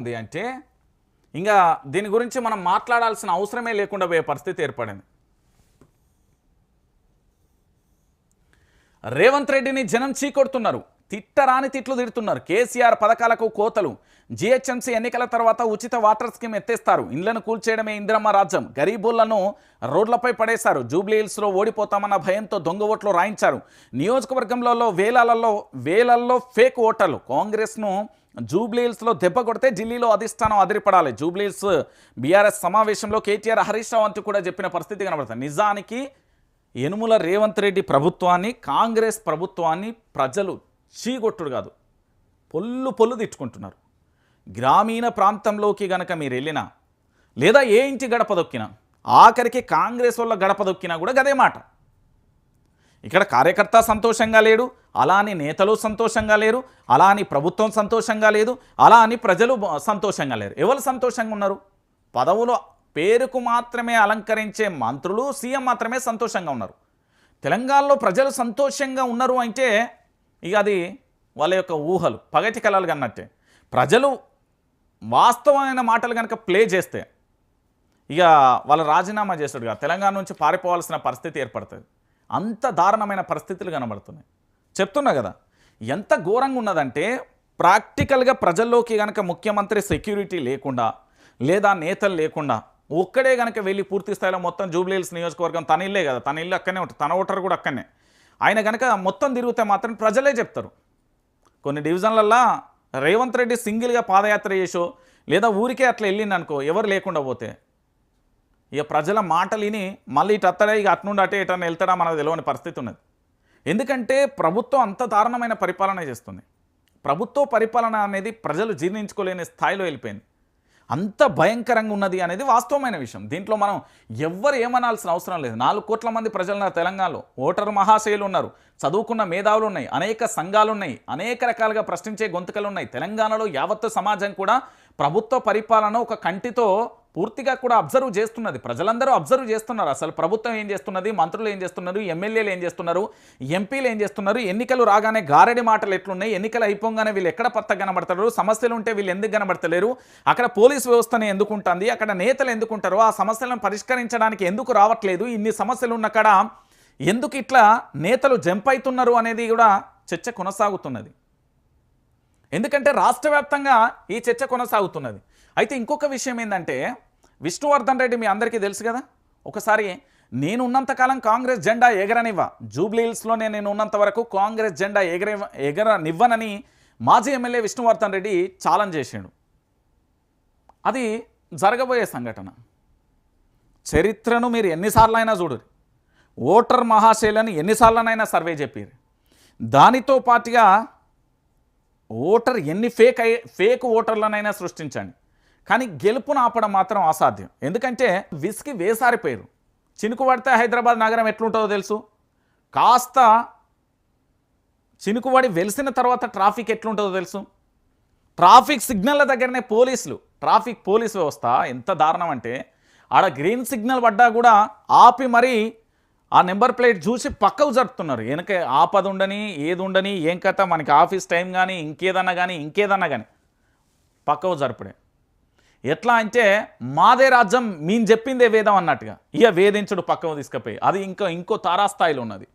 ఉంది అంటే ఇంకా దీని గురించి మనం మాట్లాడాల్సిన అవసరమే లేకుండా పోయే పరిస్థితి ఏర్పడింది. రేవంత్ రెడ్డిని జనం చీకొడుతున్నారు. తిట్టరాని తిట్లు తిడుతున్నారు. కేసీఆర్ పథకాలకు కోతలు. జిహెచ్ఎంసీ ఎన్నికల తర్వాత ఉచిత వాటర్ స్కీమ్ ఎత్తేస్తారు. ఇండ్లను కూల్చేయడమే ఇందిరమ్మ రాజ్యం. గరీబులను రోడ్లపై పడేశారు. జూబ్లీహిల్స్లో ఓడిపోతామన్న భయంతో దొంగ ఓట్లు రాయించారు. నియోజకవర్గంలో వేలాలలో వేలల్లో ఫేక్ ఓటర్లు. కాంగ్రెస్ను జూబ్లీహిల్స్లో దెబ్బ కొడితే ఢిల్లీలో అధిష్టానం అదిరిపడాలి. జూబ్లీహిల్స్ బీఆర్ఎస్ సమావేశంలో కేటీఆర్ హరీష్ రావు అంటూ కూడా చెప్పిన పరిస్థితి కనబడుతుంది. నిజానికి యనుమల రేవంత్ రెడ్డి ప్రభుత్వాన్ని కాంగ్రెస్ ప్రభుత్వాన్ని ప్రజలు చీగొట్టుడు కాదు. పొల్లు పొల్లు తిట్టుకుంటున్నారు. గ్రామీణ ప్రాంతంలోకి గనక మీరు వెళ్ళినా లేదా ఏ ఇంటి గడప దొక్కినా ఆఖరికి కాంగ్రెస్ వాళ్ళ గడప దొక్కినా కూడా గదే మాట. ఇక్కడ కార్యకర్త సంతోషంగా లేడు అలా అని నేతలు సంతోషంగా లేరు అలా అని ప్రభుత్వం సంతోషంగా లేదు అలా అని ప్రజలు సంతోషంగా లేరు. ఎవరు సంతోషంగా ఉన్నారు? పదవులు పేరుకు మాత్రమే అలంకరించే మంత్రులు సీఎం మాత్రమే సంతోషంగా ఉన్నారు. తెలంగాణలో ప్రజలు సంతోషంగా ఉన్నారు అంటే ఇక అది వాళ్ళ యొక్క ఊహలు పగటి కళలు కన్నట్టే. ప్రజలు వాస్తవమైన మాటలు కనుక ప్లే చేస్తే ఇక వాళ్ళు రాజీనామా చేస్తాడు కదా తెలంగాణ నుంచి పారిపోవాల్సిన పరిస్థితి ఏర్పడుతుంది. అంత దారుణమైన పరిస్థితులు కనబడుతున్నాయి. చెప్తున్నా కదా ఎంత ఘోరంగా ఉన్నదంటే ప్రాక్టికల్గా ప్రజల్లోకి కనుక ముఖ్యమంత్రి సెక్యూరిటీ లేకుండా లేదా నేతలు లేకుండా ఒక్కడే కనుక వెళ్ళి పూర్తి స్థాయిలో మొత్తం జూబ్లీహిల్స్ నియోజకవర్గం తన ఇల్లే కదా తన ఇల్లు అక్కనే ఉంటుంది తన ఓటర్ కూడా అక్కనే ఆయన కనుక మొత్తం తిరిగితే మాత్రం ప్రజలే చెప్తారు. కొన్ని డివిజన్లల్లో రేవంత్ రెడ్డి సింగిల్గా పాదయాత్ర చేసో లేదా ఊరికే అట్లా వెళ్ళిందనుకో ఎవరు లేకుండా పోతే. ఇక ప్రజల మాటలిని మళ్ళీ ఇటు అత్తడే ఇక అటు నుండి అటే ఇటన్నా వెళ్తాడా మనకు తెలియని పరిస్థితి ఉన్నది. ఎందుకంటే ప్రభుత్వం అంత దారుణమైన పరిపాలన చేస్తుంది. ప్రభుత్వ పరిపాలన అనేది ప్రజలు జీర్ణించుకోలేని స్థాయిలో వెళ్ళిపోయింది. అంత భయంకరంగా ఉన్నది అనేది వాస్తవమైన విషయం. దీంట్లో మనం ఎవ్వరు ఏమనాల్సిన అవసరం లేదు. నాలుగు కోట్ల మంది ప్రజలు తెలంగాణలో. ఓటరు మహాశయులు ఉన్నారు. చదువుకున్న మేధావులు ఉన్నాయి. అనేక సంఘాలు ఉన్నాయి. అనేక రకాలుగా ప్రశ్నించే గొంతుకలు ఉన్నాయి. తెలంగాణలో యావత్తు సమాజం కూడా ప్రభుత్వ పరిపాలన ఒక కంటితో పూర్తిగా కూడా అబ్జర్వ్ చేస్తున్నది. ప్రజలందరూ అబ్జర్వ్ చేస్తున్నారు. అసలు ప్రభుత్వం ఏం చేస్తున్నది? మంత్రులు ఏం చేస్తున్నారు? ఎమ్మెల్యేలు ఏం చేస్తున్నారు? ఎంపీలు ఏం చేస్తున్నారు? ఎన్నికలు రాగానే గారడి మాటలు ఎట్లున్నాయి? ఎన్నికలు అయిపోగానే వీళ్ళు ఎక్కడ పత్త కనబడతారు సమస్యలు ఉంటే వీళ్ళు ఎందుకు కనబడతలేరు? అక్కడ పోలీస్ వ్యవస్థను ఎందుకు ఉంటుంది? అక్కడ నేతలు ఎందుకుంటారు ఆ సమస్యలను పరిష్కరించడానికి ఎందుకు రావట్లేదు? ఇన్ని సమస్యలు ఉన్న కాడ ఎందుకు ఇట్లా నేతలు జంప్ అవుతున్నారు అనేది కూడా చర్చ కొనసాగుతున్నది. ఎందుకంటే రాష్ట్ర వ్యాప్తంగా ఈ చర్చ కొనసాగుతున్నది. అయితే ఇంకొక విషయం ఏంటంటే విష్ణువర్ధన్ రెడ్డి మీ అందరికీ తెలుసు కదా? ఒకసారి నేను ఉన్నంతకాలం కాంగ్రెస్ జెండా ఎగరనివ్వ. జూబ్లీ హిల్స్లోనే నేను ఉన్నంత వరకు కాంగ్రెస్ జెండా ఎగర ఎగరనివ్వనని మాజీ ఎమ్మెల్యే విష్ణువర్ధన్ రెడ్డి ఛాలెంజ్ చేసిండు. అది జరగబోయే సంఘటన. చరిత్రను మీరు ఎన్నిసార్లు అయినా చూడరు ఓటర్ మహాశైలను ఎన్నిసార్లనైనా సర్వే చెప్పారు దానితో పాటుగా ఓటర్ ఎన్ని ఫేక్ అయ్యే ఫేక్ ఓటర్లనైనా సృష్టించండి. కానీ గెలుపును ఆపడం మాత్రం అసాధ్యం. ఎందుకంటే విసికి వేసారిపోయారు. చినుకు పడితే హైదరాబాద్ నగరం ఎట్లుంటుందో తెలుసు. కాస్త చినుకుపడి వెలిసిన తర్వాత ట్రాఫిక్ ఎట్లుంటుందో తెలుసు. ట్రాఫిక్ సిగ్నల్ల దగ్గరనే పోలీసులు. ట్రాఫిక్ పోలీస్ వ్యవస్థ ఎంత దారుణం అంటే ఆడ గ్రీన్ సిగ్నల్ పడ్డా కూడా ఆపి మరీ ఆ నెంబర్ ప్లేట్ చూసి పక్కకు జరుపుతున్నారు. వెనక ఆపది ఉండని ఏది ఉండని ఏం కథ మనకి ఆఫీస్ టైం కానీ ఇంకేదన్నా కానీ ఇంకేదన్నా కానీ పక్కకు జరుపుడే. ఎట్లా అంటే మాదే రాజ్యం మేము చెప్పిందే వేదం అన్నట్టుగా. ఇక వేధించుడు పక్కకు తీసుకుపోయి. అది ఇంకా ఇంకో తారాస్థాయిలో ఉన్నది.